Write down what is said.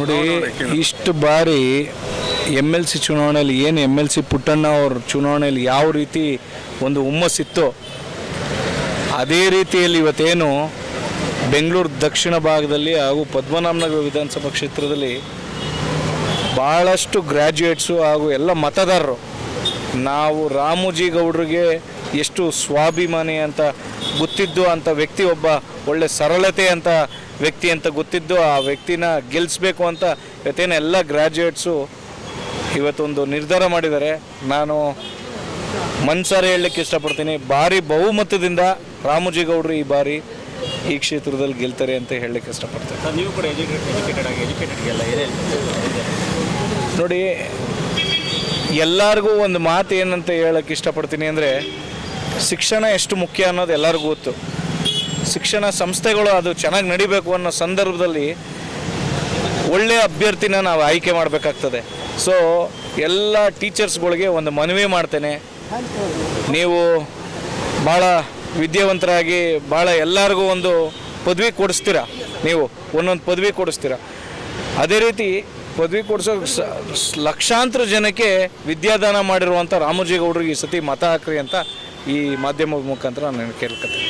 ನೋಡಿ ಇಷ್ಟು ಬಾರಿ ಎಂ ಎಲ್ ಸಿ ಚುನಾವಣೆಯಲ್ಲಿ ಏನು ಎಂ ಎಲ್ ಸಿ ಪುಟ್ಟಣ್ಣ ಅವ್ರ ಚುನಾವಣೆಯಲ್ಲಿ ಯಾವ ರೀತಿ ಒಂದು ಹುಮ್ಮಸ್ಸಿತ್ತು ಅದೇ ರೀತಿಯಲ್ಲಿ ಇವತ್ತೇನು ಬೆಂಗಳೂರು ದಕ್ಷಿಣ ಭಾಗದಲ್ಲಿ ಹಾಗೂ ಪದ್ಮನಾಭನಗರ ವಿಧಾನಸಭಾ ಕ್ಷೇತ್ರದಲ್ಲಿ ಭಾಳಷ್ಟು ಗ್ರ್ಯಾಜುಯೇಟ್ಸು ಹಾಗೂ ಎಲ್ಲ ಮತದಾರರು ನಾವು ರಾಮೋಜಿ ಗೌಡ್ರಿಗೆ ಎಷ್ಟು ಸ್ವಾಭಿಮಾನಿ ಅಂತ ಗೊತ್ತಿದ್ದು ಅಂತ ವ್ಯಕ್ತಿ ಒಬ್ಬ ಒಳ್ಳೆ ಸರಳತೆ ಅಂತ ವ್ಯಕ್ತಿ ಅಂತ ಗೊತ್ತಿದ್ದು ಆ ವ್ಯಕ್ತಿನ ಗೆಲ್ಲಿಸ್ಬೇಕು ಅಂತ ಇವತ್ತೇನು ಎಲ್ಲ ಗ್ರ್ಯಾಜುಯೇಟ್ಸು ಇವತ್ತೊಂದು ನಿರ್ಧಾರ ಮಾಡಿದ್ದಾರೆ. ನಾನು ಮನ್ಸಾರೆ ಹೇಳಲಿಕ್ಕೆ ಇಷ್ಟಪಡ್ತೀನಿ. ಭಾರಿ ಬಹುಮತದಿಂದ ರಾಮೋಜಿ ಗೌಡ್ರು ಈ ಬಾರಿ ಈ ಕ್ಷೇತ್ರದಲ್ಲಿ ಗೆಲ್ತಾರೆ ಅಂತ ಹೇಳಲಿಕ್ಕೆ ಇಷ್ಟಪಡ್ತೀನಿ. ನೀವು ಕೂಡ ನೋಡಿ ಎಲ್ಲರಿಗೂ ಒಂದು ಮಾತು ಏನಂತ ಹೇಳಕ್ಕೆ ಇಷ್ಟಪಡ್ತೀನಿ ಅಂದರೆ ಶಿಕ್ಷಣ ಎಷ್ಟು ಮುಖ್ಯ ಅನ್ನೋದು ಎಲ್ಲರಿಗೂ ಗೊತ್ತು. ಶಿಕ್ಷಣ ಸಂಸ್ಥೆಗಳು ಅದು ಚೆನ್ನಾಗಿ ನಡಿಬೇಕು ಅನ್ನೋ ಸಂದರ್ಭದಲ್ಲಿ ಒಳ್ಳೆಯ ಅಭ್ಯರ್ಥಿನ ನಾವು ಆಯ್ಕೆ ಮಾಡಬೇಕಾಗ್ತದೆ. ಸೊ ಎಲ್ಲ ಟೀಚರ್ಸ್ಗಳಿಗೆ ಒಂದು ಮನವಿ ಮಾಡ್ತೇನೆ. ನೀವು ಭಾಳ ವಿದ್ಯಾವಂತರಾಗಿ ಭಾಳ ಎಲ್ಲರಿಗೂ ಒಂದು ಪದವಿ ಕೊಡಿಸ್ತೀರ? ನೀವು ಒಂದೊಂದು ಪದವಿ ಕೊಡಿಸ್ತೀರಾ? ಅದೇ ರೀತಿ ಪದವಿ ಕೊಡಿಸೋ ಲಕ್ಷಾಂತರ ಜನಕ್ಕೆ ವಿದ್ಯಾದಾನ ಮಾಡಿರುವಂಥ ರಾಮೋಜಿಗೌಡರಿಗೆ ಈ ಸತಿ ಮತ ಹಾಕ್ರಿ ಅಂತ ಈ ಮಾಧ್ಯಮದ ಮುಖಾಂತರ ನಾನು ಕೇಳ್ಕೊತೀನಿ.